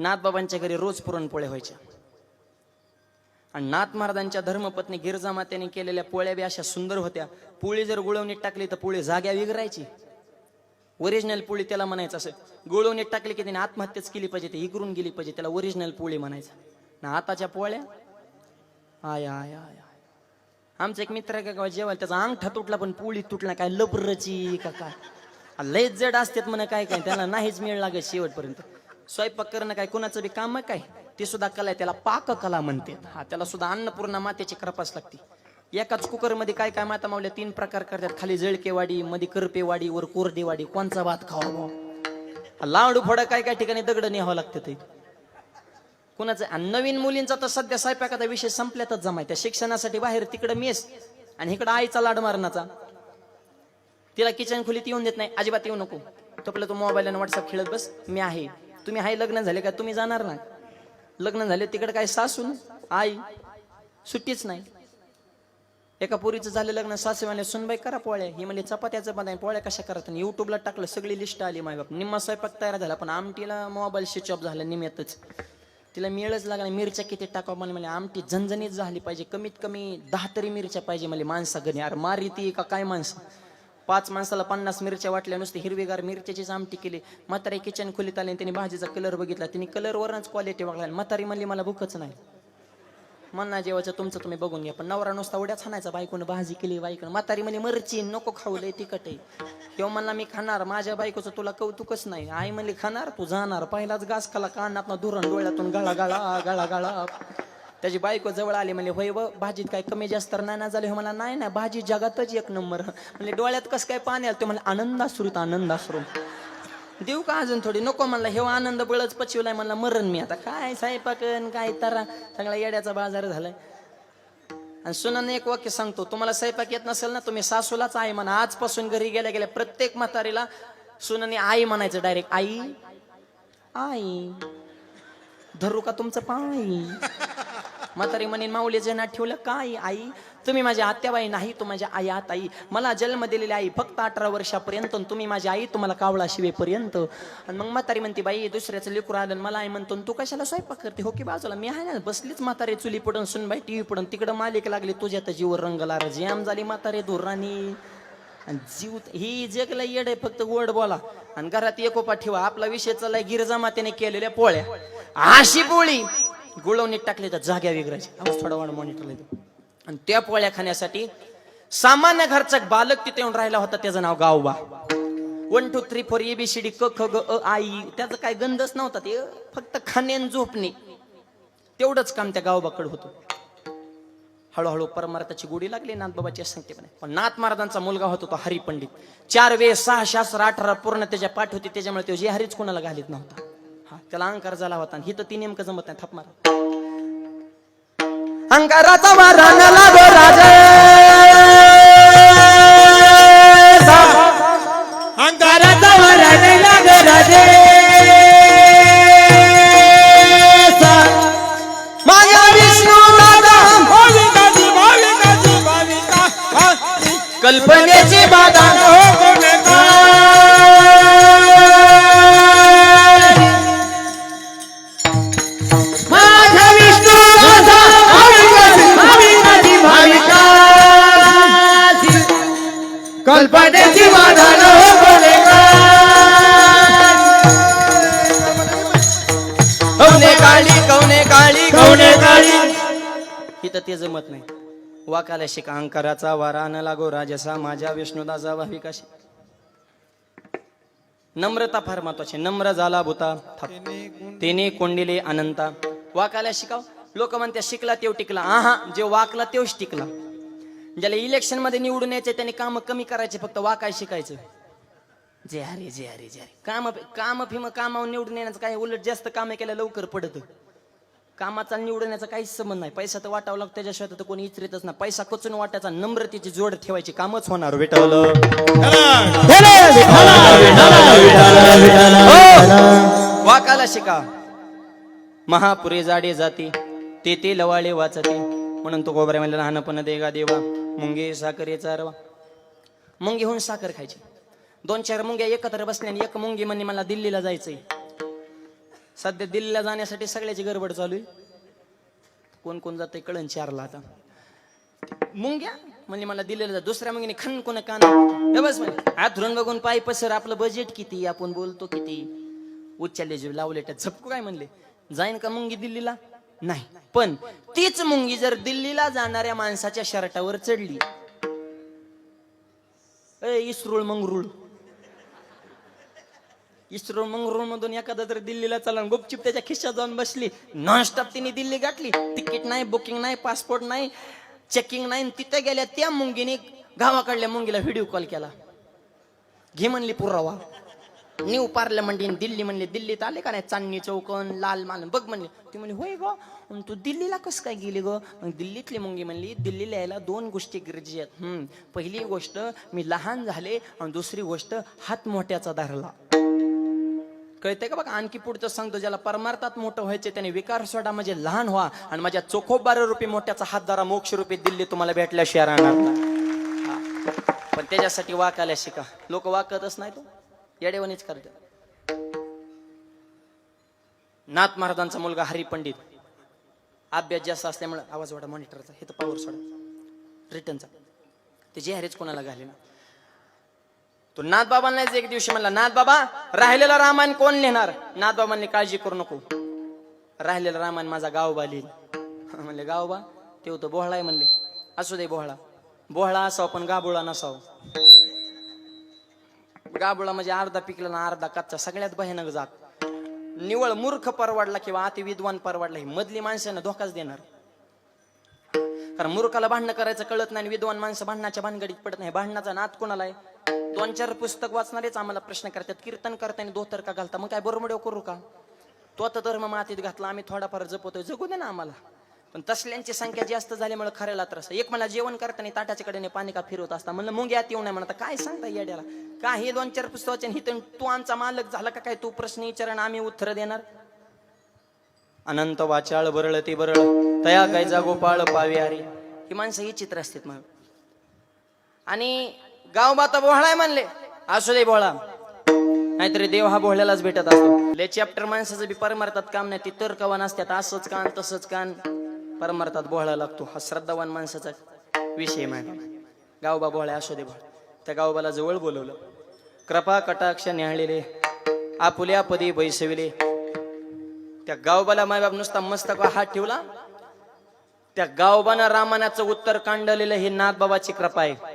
नाथबाबांच्या घरी रोज पुरणपोळ्या व्हायच्या. आणि नाथ महाराजांच्या धर्मपत्नी गिरजा मातेने केलेल्या पोळ्या बी अशा सुंदर होत्या. पोळी जर गुळवणीत टाकली तर पोळी जाग्या विगरायची ओरिजिनल पोळी त्याला म्हणायचं असं गुळवणीत टाकली की त्याने आत्महत्याच केली पाहिजे ती इकरून गेली पाहिजे त्याला ओरिजिनल पोळी म्हणायचं. ना आताच्या पोळ्या आय आय आय आमचा एक मित्र आहे का जेवायला त्याचा अंगठा तुटला पण पोळी तुटला काय लबरची का काय? लयच जड असतात म्हणे काय काय त्याला नाहीच मिळ लागत शेवटपर्यंत. स्वयंपाक करणं काय कुणाचं बी काम काय ते सुद्धा कला आहे त्याला पाककला म्हणतात. हा त्याला सुद्धा अन्नपूर्णा मातेची क्रपास लागते. एकाच कुकरमध्ये काय काय माता मावल्या तीन प्रकार करतात. खाली जळकेवाडी मध्ये करपेवाडी वर कोरडेवाडी कोणचा भात खावा बुवा? लाडू फोडा काय काय ठिकाणी दगड न्यावं लागतं ते. कुणाचं आणि नवीन मुलींचा तर सध्या स्वयंपाकाचा विषय संपल्यातच जमाय. त्या शिक्षणासाठी बाहेर तिकडं मेस आणि इकडं आईचा लाड मारण्याचा. तिला किचन खोलीत येऊन देत नाही अजिबात येऊ नको. तोपर्यंत तू मोबाईल आणि व्हॉट्सअप खेळत बस मी आहे. तुम्ही आहे लग्न झाले का तुम्ही जाणार ना लग्न झाले तिकडे काय सासून आई. सुट्टीच नाही. एका पोरीचं झालं लग्न सासू म्हणे सुनबाई करा पोळ्या. ही म्हणजे चपात्याचं पण पोळ्या कशा करत? आणि युट्यूबला टाकलं सगळी लिस्ट आली माय बाप निम्मा स्वयंपाक तयार झाला पण आमटीला मोबाईल स्विच ऑफ झाला निम्यातच. तिला मिळच लागला मिरच्या किती टाकावं मला म्हणजे आमटी झणझणीत झाली पाहिजे कमीत कमी दहा तरी मिरच्या पाहिजे मला माणसा घरी अरे मारी ती का काय माणसं? पाच माणसाला पन्नास मिरच्या वाटल्या नुसती हिरवीगार मिरच्याचीच आमटी केली. म्हातारी किचन खोलीत आली आणि त्यांनी भाजीचा कलर बघितला. त्यांनी कलरवरच क्वालिटी बघायला म्हातारी म्हणली मला भूकच नाही. मन्ना जेवायचं तुमचं तुम्ही बघून घ्या. पण नवरा नुसता उड्याच हाणायचा बायकोनं भाजी केली बायकोनं. म्हातारी म्हणे मरची नको खाऊ लय तिकट आहे. किंवा म्हणला मी खाणार माझ्या बायकोचं तुला कौतुकच नाही. आई म्हणली खाणार तू जाणार पहिलाच घास खाला कानातनं धुरण डोळ्यातून गळा गळा गळा गळा. त्याची बायको जवळ आली म्हणले होय व भाजीत काय कमी जास्त तर हो, नाही ना झाले मला नाही ना भाजी जगातच एक नंबर. म्हणजे डोळ्यात कसं काय पाणी आलं? ते म्हणलं आनंद अश्रूत देऊ का अजून थोडी? नको म्हणला हे आनंद बळच पचवलाय. म्हणला मरण मी आता. काय साईपाकन काय तरा? सगळा येड्याचा बाजार झालाय. आणि सुनाने एक वाक्य सांगतो तुम्हाला स्वयंपाक येत नसेल ना तुम्ही सासूलाच आई म्हणा. आजपासून घरी गेल्या गेल्या प्रत्येक म्हातारीला सुनाने आई म्हणायचं डायरेक्ट आई आई धरू का तुमचं पाय? म्हातारी म्हणेन माऊलीचे नाट ठेवलं काय आई? तुम्ही माझ्या आत्याबाई नाही तू माझ्या आई आत आई. मला जन्म दिलेली आई फक्त अठरा वर्षापर्यंत आणि तुम्ही माझी आई तुम्हाला कावळा शिवेपर्यंत. आणि मग म्हातारी म्हणते बाई दुसऱ्याचं लेकरू आलं मला आई म्हणतो तू कशाला स्वयंपाक करते? हो की बाजूला मी आहे ना बसलीच म्हातारे चुली पडून सुन बाई टीव्ही पडून. तिकडं मालिक लागली तुझ्या तर जीवर रंगला जॅम झाली म्हातारे धुराणी आणि जीव ही जगला येड आहे फक्त गोड बोला. आणि घरात एकोपा ठेवा आपला विषय चाललाय गिरजा मातेने केलेल्या पोळ्या. अशी पोळी. गुळवणीत टाकले तर जाग्या विगरायची आवाज थोडा वाढ मॉनिटरला येतो आणि त्या पोळ्या खाण्यासाठी सामान्य घरचा बालक तिथे येऊन राहिला होता त्याचं नाव गावबा. One two three four ABCD क ख ग अ आई त्याचं काय गंधच नव्हता ते फक्त खाणे आणि झोपणे. तेवढंच काम त्या गावबाकडे होतं. हळूहळू परमार्थाची गोडी लागली नाथबाबाची असं सांगते पण नाथ महाराजांचा मुलगा होता तो हरिपंडित. चार वे सहा शास्त्र अठरा पूर्ण त्याच्या पाठ होती त्याच्यामुळे तो जे हरीच कोणाला घालीत नव्हता. त्याला अहंकार झाला होता आणि हिथं ती नेमकं जमत नाही थाप मारा. अंकाराचा वारा न ते जमत नाही. वाकाला शिका अंकाराचा वारा न लागो राजसा माझ्या विष्णुदाचा भाविकाशी नम्रता फार महत्वाची नम्र झाला भूता थाप. तेने कोंडिले अनंता. वाकाला शिकाव? लोक म्हणते शिकला तेव टिकला. आहा जे वाकला तेवच टिकला. ज्याला इलेक्शनमध्ये निवडून यायचे त्यांनी काम कमी करायचे फक्त वाकाय शिकायचं. जे हरे जे हरे जे हरे. काम काम फिम कामावर निवडून येण्याचं काय उलट जास्त कामे केल्या लवकर पडत. कामाचा निवडण्याचा काहीच संबंध नाही. पैसा तर वाटावा लागतो त्याच्याशिवाय तर कोणी इचरीतच ना पैसा कचून वाटायचा नम्रतेची जोड ठेवायची कामच होणार भेटवलं हो! वाकाला शिका. महापुरे जाडे जाते ते ते लवाळे वाचते. म्हणून तो गोबऱ्या म्हणला लहानपण देगा देवा मुंगे साखरे चारवा मुंगी होऊन साखर खायची. दोन चार मुंग्या एकत्र बसल्याने एक मुंगी म्हणे मला दिल्लीला जायचंय. सध्या दिल्लीला जाण्यासाठी सगळ्याची गडबड चालू आहे. कोण कोण जात कळण चारला आता. मुंग्या? म्हणजे मला दिलेलं जा. दुसऱ्या मुंगीने खन कोण कान बस म्हणजे. आथरून बघून पाय पसर आपलं बजेट किती आपण बोलतो किती? उच्चाले जीव लावले त्या झपकू काय म्हणले? जाईन का मुंगी दिल्लीला? नाही. पण तीच मुंगी जर दिल्लीला जाणाऱ्या माणसाच्या शर्टावर चढली. ए इस्रुळ मंगरुळ. इस्रो मंगरुळ मधून एखादा जर दिल्लीला चला गुपचिप त्याच्या खिशात जाऊन बसली नॉनस्टॉप तिने दिल्ली गाठली. तिकीट नाही बुकिंग नाही पासपोर्ट नाही चेकिंग नाही तिथे गेल्या त्या मुंगीने गावाकडल्या मुंगीला व्हिडिओ कॉल केला. घे म्हणली पुरावा. न्यू पार्लमेंट इन दिल्ली म्हणले दिल्लीत आले का नाही? चांदणी चौकन लाल माल बघ म्हणले. ती म्हणली होय ग तू दिल्लीला कस काय गेली ग? दिल्लीतली मुंगी म्हणली दिल्लीला यायला दोन गोष्टी गरजेच्या आहेत. हम्म पहिली गोष्ट मी लहान झाले आणि दुसरी गोष्ट हात मोठ्याचा धरला. कळतंय का बघा? आणखी पुढचं सांगतो ज्याला परमार्थात मोठं व्हायचे त्याने विकार सोडा म्हणजे लहान व्हा. आणि माझ्या चोखोब बारा रुपये मोठ्याचा हात धरा मोक्ष रुपये दिल्ली तुम्हाला भेटल्याशिवाय राहणार पण त्याच्यासाठी वाकायला शिका. लोक वाकतच नाही तो. येडेवणीच करतात. नाथ महाराजांचा मुलगा हरी पंडित अभ्यास जास्त असल्यामुळे आवाज वाढा मॉनिटरचा हे तर पावर सोडा. रिटर्नचा ते जे कोणाला घाले ना तो नाथ बाबांनाच एक दिवशी म्हणला नाथ बाबा राहिलेला रामायण कोण लिहिणार नाथ बाबांनी काळजी करू नको. राहिलेला रामायण माझा गावबा लिहिल म्हणले गावबा ते होतं बोहळा आहे म्हणले. असू दे बोहळा बोहळा असाव पण गाबुळा नसाव. गाबुळा म्हणजे अर्धा पिकला ना अर्धा कच्चा सगळ्यात भयानक जात. निवळ मूर्ख परवडला किंवा अति विद्वान परवडला ही मधली माणसानं धोकाच देणार. कारण मूर्खाला भांडणं करायचं कळत नाही आणि विद्वान माणसं भांडणाच्या भानगडीत पडत नाही. भांडणाचा नाद कोणाला आहे? दोन चार पुस्तक वाचणारेच आम्हाला प्रश्न करतात कीर्तन करताना धोतर का घालता? मग काय बरोबर करू का? तो आता धर्म मातीत घातला आम्ही थोडाफार जपतोय जगू दे ना आम्हाला. पण तसल्यांची संख्या जास्त झाल्यामुळे खऱ्याला त्रास. एक मला जेवण करताना ताटाच्या कडेने पाणी का फिरवत असता? म्हणलं मुंग यात येऊ नये. म्हणता काय सांगता येड्याला? का हे दोन चार पुस्तक हिथून तू आमचा मालक झाला का काय? तू प्रश्न विचार आणि आम्ही उत्तर देणार. अनंत वाचाळ बरळ ते बरळ तया काय गोपाळ पावे अरे ही माणसं ही चित्र असतात मग आणि गाव माता बोहळाय म्हणले. असू दे बोळा नाहीतरी देव हा बोहळ्यालाच भेटत असतो. ले चॅप्टर माणसाचं बी परमार्थात काम नाही. ती कावा नसतात असंच कान तसंच कान. परमार्थात बोहळा लागतो. हा श्रद्धावान माणसाचा विषय माहिती गावबा बोहळा असू दे बोहळा. त्या गावबाला जवळ बोलवलं. कृपा कटाक्ष न्याहलेले आपुल्या पदी बैसविले. त्या गावबाला मायबाप नुसता मस्तक हात ठेवला. त्या गावबानं रामानाचं उत्तर कांडलेलं हे नाथबाबाची कृपा आहे.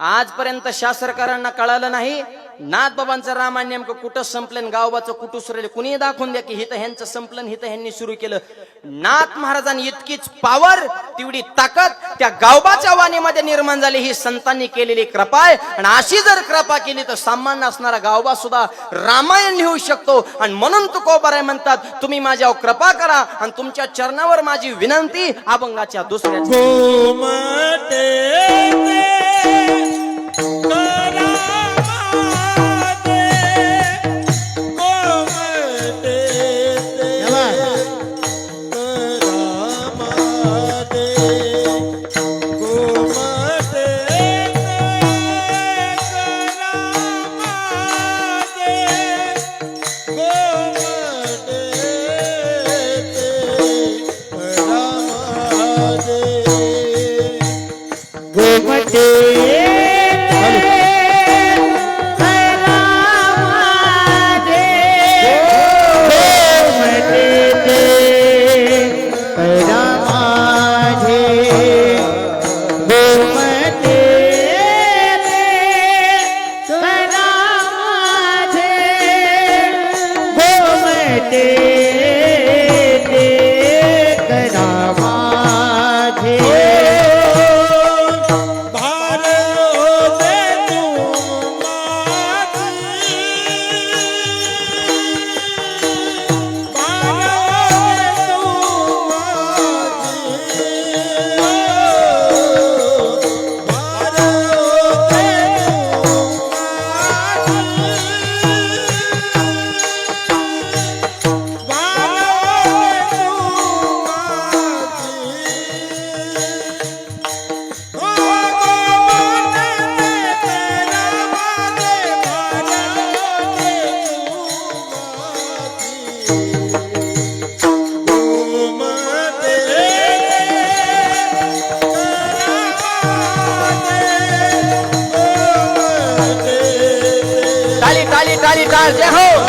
आजपर्यंत शास्त्रकारांना कळालं नाही नाथबाबांचं रामायण नेमकं कुठं संपलं गावबाचं कुठं सुरले कुणी दाखवून द्या की हिथं ह्यांचं संपलं हित हिथं ह्यांनी सुरू केलं. नाथ महाराजांनी इतकीच पावर तेवढी ताकद त्या गावबाच्या वाणीमध्ये निर्माण झाली ही संतांनी केलेली कृपा आहे. आणि अशी जर कृपा केली तर सामान्य असणारा गावबा सुद्धा रामायण लिहू शकतो. आणि म्हणून तुकोबाराय म्हणतात तुम्ही माझ्यावर कृपा करा आणि तुमच्या चरणावर माझी विनंती अभंगाच्या दुसऱ्या તાલી તાલી તાલી તાલ જય હો!